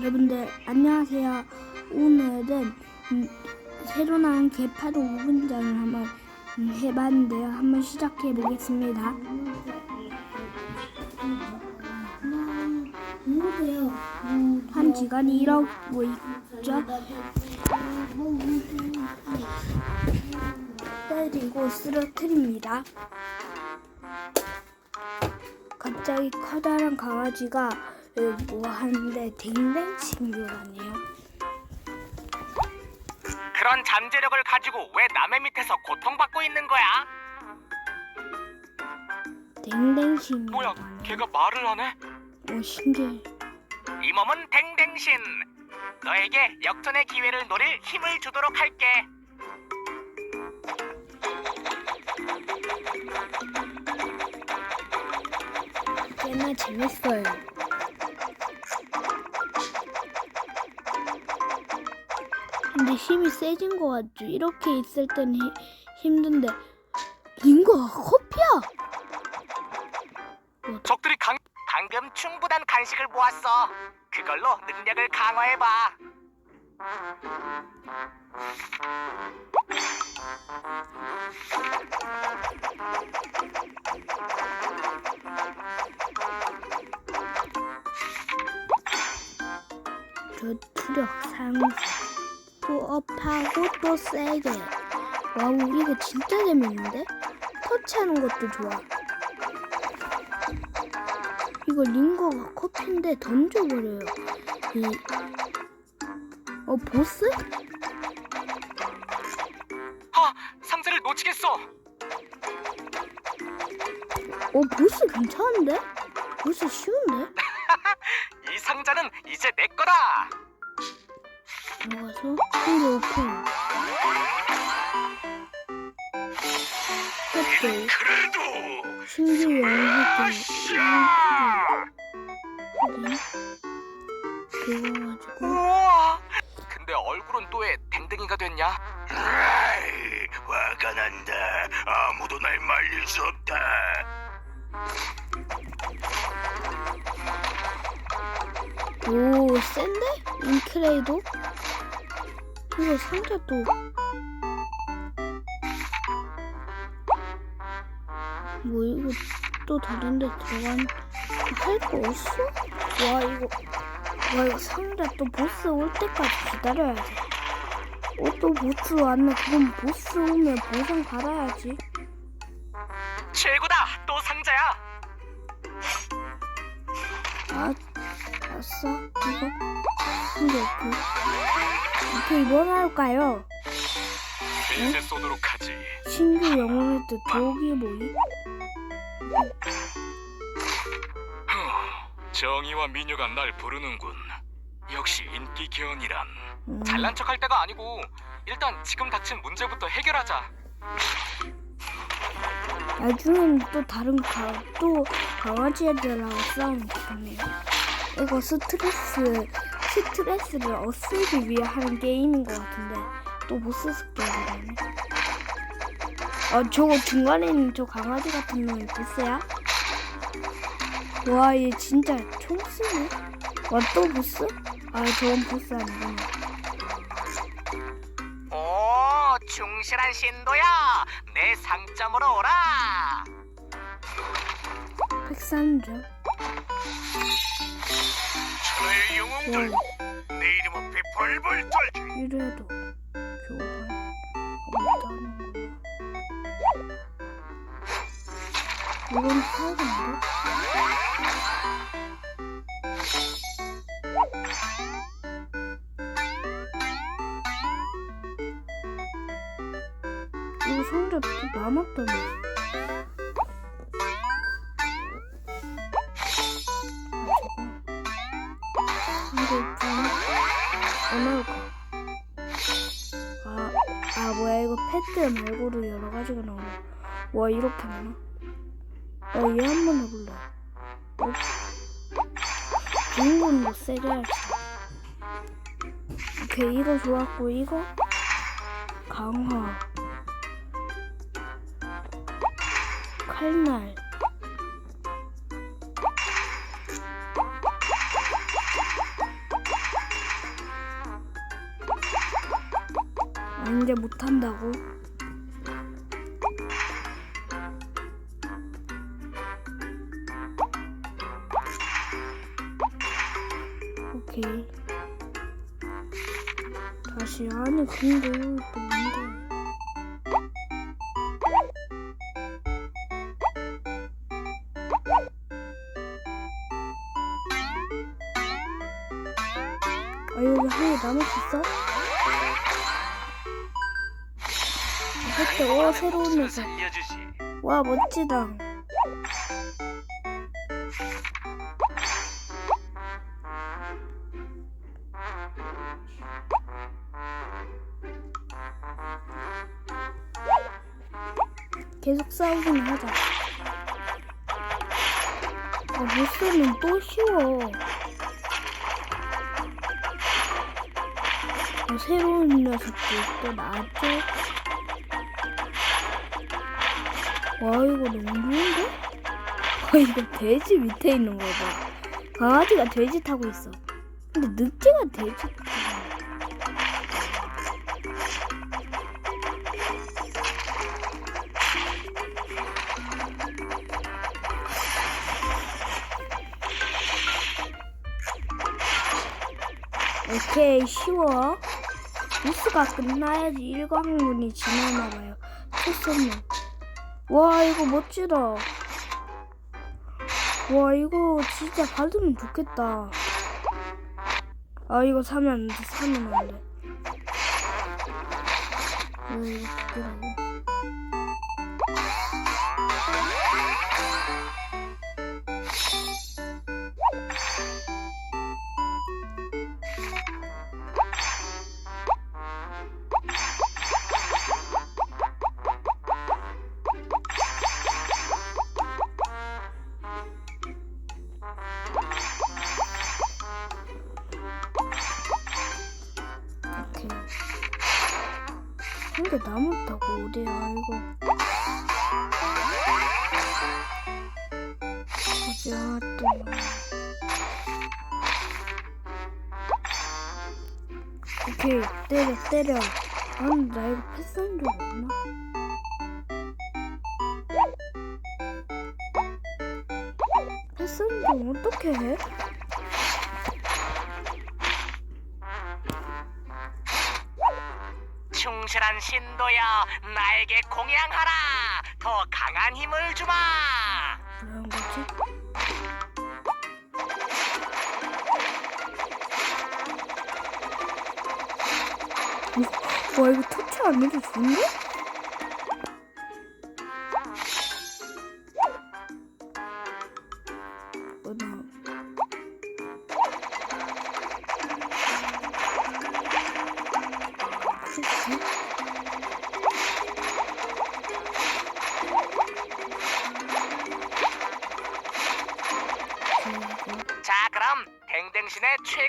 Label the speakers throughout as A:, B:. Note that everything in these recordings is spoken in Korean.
A: 여러분들 안녕하세요. 오늘은 음, 새로 나온 개파도 5분장을 한번 음, 해봤는데요. 한번 시작해 보겠습니다. 한 시간이 이러고 있죠. 때리고 쓰러뜨립니다. 갑자기 커다란 강아지가 어, 뭐 하는데 댕댕 친구라네요.
B: 그런 잠재력을 가지고 왜 남의 밑에서 고통받고 있는 거야?
A: 댕댕 친구.
B: 뭐야, 걔가 말을 하네?
A: 오 신기해.
B: 이 몸은 댕댕신. 너에게 역전의 기회를 노릴 힘을 주도록 할게.
A: 꽤나 재밌어요. 세진 것 같죠? 이렇게 있을 때는 히- 힘든데 링거가 커피야!
B: 적들이 강... 방금 충분한 간식을 모았어. 그걸로 능력을 강화해봐.
A: 전투력 상승 또 업하고 또 세게 와 우리 이거 진짜 재밌는데? 터치하는 것도 좋아 이거 링거가 커피인데 던져버려요 이... 어 보스?
B: 하, 상자를 놓치겠어.
A: 어 보스 괜찮은데? 보스 쉬운데?
B: 이 상자는 이제 내 거다.
A: 들어가서 한개 오픈
B: 그래도
A: 신규 가지고
B: 우와! 근데 얼굴은 또왜 댕댕이가 됐냐? 화가 난다. 아무도 날 말릴 수 없다.
A: 오 센데? 인크레이도? 이거 상자 또 뭐 이거 또 다른 데 들어간 할 거 없어? 와 이거 와 이거 상자 또 보스 올 때까지 기다려야 돼. 어, 또 보스 왔네. 그럼 보스 오면 보상 받아야지. 알았어. 이거 이거 그 오케이 뭘 할까요?
B: 빈세 쏘도록 하지.
A: 신규 영웅의 뜻 도기보이
B: 정의와 민요가 날 부르는군. 역시 인기 기원이란
A: 음,
B: 잘난 척할 때가 아니고 일단 지금 닥친 문제부터 해결하자.
A: 나중엔 또 다른 가, 또 강아지 애들하고 싸우면 좋네요. 이거 스트레스 스트레스를 없애기 위해 하는 게임인 것 같은데 또 보스 스게임이네. 아 저거 중간에 있는 저 강아지 같은 놈이 보스야? 와 얘 진짜 총 쓰네. 와또 보스? 아 저건 보스 아니구나.
B: 오, 충실한 신도야. 내 상점으로 오라.
A: 백산점.
B: 영웅들, 와내 이름 앞에 벌벌 떨.
A: 이래도 교환 없다는 거야. 이건 사야겠는데? 이거 상자 또 남았다네. 때 말고도 여러 가지가 나오네. 와, 이렇게 많아. 어, 나얘 한 번 해볼래. 어? 주인공도 세게 할지. 오케이, 이거 좋았고, 이거? 강화. 칼날. 아, 이제 못한다고? 오케이. 다시 아니 근데 또 뭔데? 아 여기 하나 남았었어? 그때 오 새로운 녀석. 와 멋지다 싸우긴 하자 아 보스는 또 쉬워 아, 새로운 녀석도 또 나왔죠 와 이거 너무 좋은데? 와 이거 돼지 밑에 있는 거 봐. 강아지가 돼지 타고 있어. 근데 늑대가 돼지 오케이 쉬워. 뉴스가 끝나야지 일광문이 지나나봐요. 첫선물. 와 이거 멋지다. 와 이거 진짜 받으면 좋겠다. 아 이거 사면 안 돼. 사면 안 돼. 왜 이거 근데 남았다고 어디야 이거? 보자 또. 오케이 때려 때려. 아, 근데 나 이거 패스한 적 없나? 패스한 적 어떻게 해?
B: 신도여, 나에게 공양하라. 더 강한 힘을 주마.
A: 뭐라는 거지? 오, 와 이거 터치 안 해도 좋은데?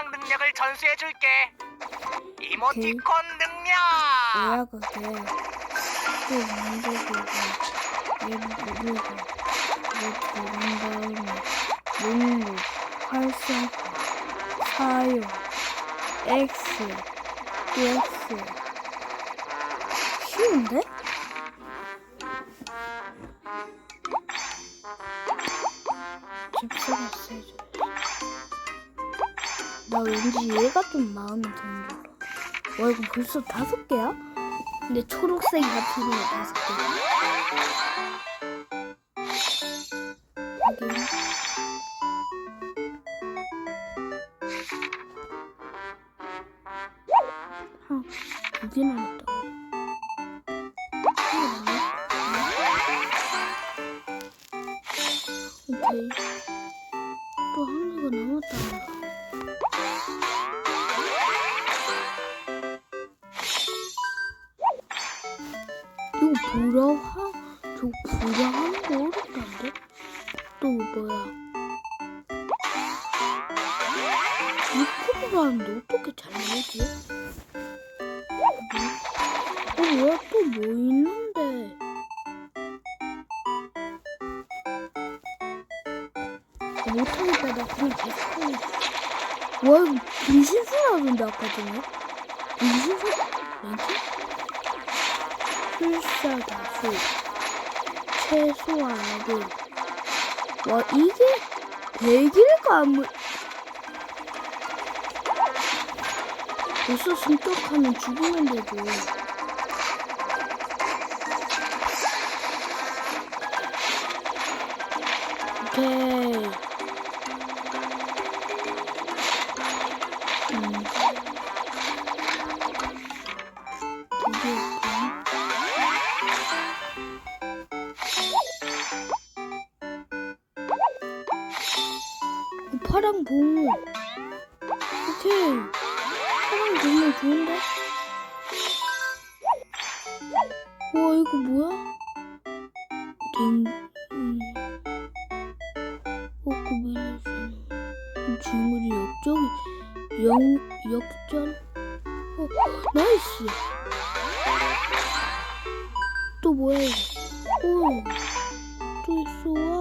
B: 최강 능력을 전수해 줄게. 이모티콘 능력.
A: 뭐야 그게 또 만들고 얘를 누르고 이렇게 한 다음에 목록 활성화 사용 X X 쉬운데? 나 왠지 얘가 좀 마음에 드는 줄 알아 와 이거 벌써 다섯 개야? 근데 초록색이 같은 거 다섯 개. 여기. 한두개 남았다. 오케이. 또 한 개가 남았다. 보라화? 저거 보라하는 거 어렵다는데? 또 뭐야? 하는데 어떻게 잘 되지? 어 뭐야 또 뭐 있는데? 아, 못하겠다 나 그냥 계속. 와 이거 분신술 하던데 아까 전에? 분신술? 뭐지? 필사다수 최소화를 와 이게 100일 감을 벌써 승격하면 죽으면 되고 오케이 음. 파랑 봉 오케이. 파랑 봉은 좋은데? 와 이거 뭐야? 댕 음. 호크 밀레스 주물이 역적이 영 역전. 어 나이스! 또 뭐야 이거? 오또 있어. 와우 우와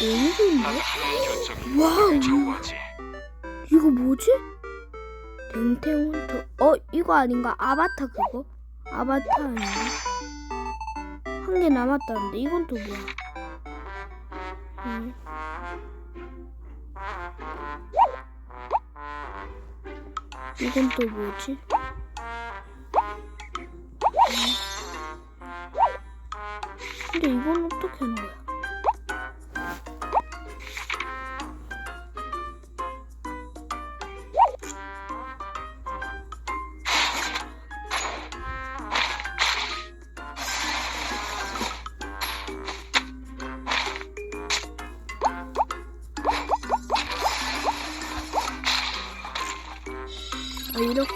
A: 너무 좋은데? 와우. 이거 뭐지? 덴테온토 어 이거 아닌가? 아바타 그거? 아바타 아닌가? 한 개 남았다는데 이건 또 뭐야? 응. 이건 또 뭐지? 응. 근데 이건 어떻게 하는 거야? 아 이렇게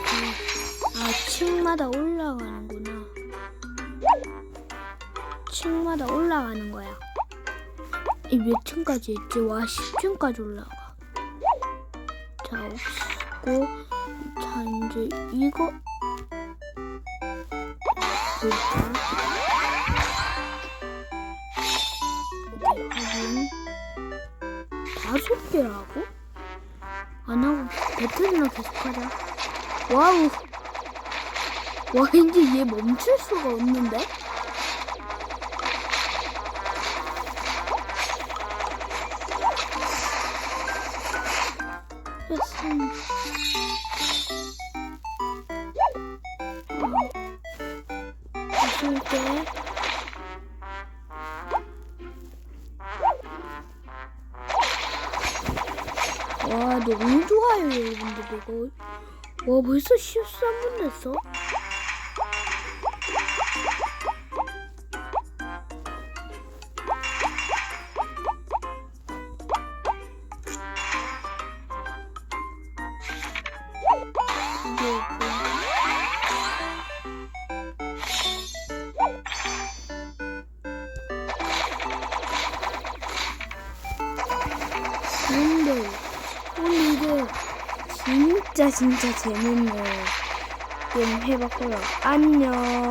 A: 아 층마다 올라가는구나 층마다 올라가는 거야 이 몇 층까지 있지? 와 10층까지 올라가 자 없고 자 이제 이거? 오케이 확인 다섯 개라고? 안 하고 배틀이나 계속하자. 와우. 와 이제 얘 멈출 수가 없는데? 됐어. 무슨 게? 와 너무 좋아요 여러분들 이거 와 벌써 13분 됐어? 진짜 재밌는 게임 해봤고요. 안녕.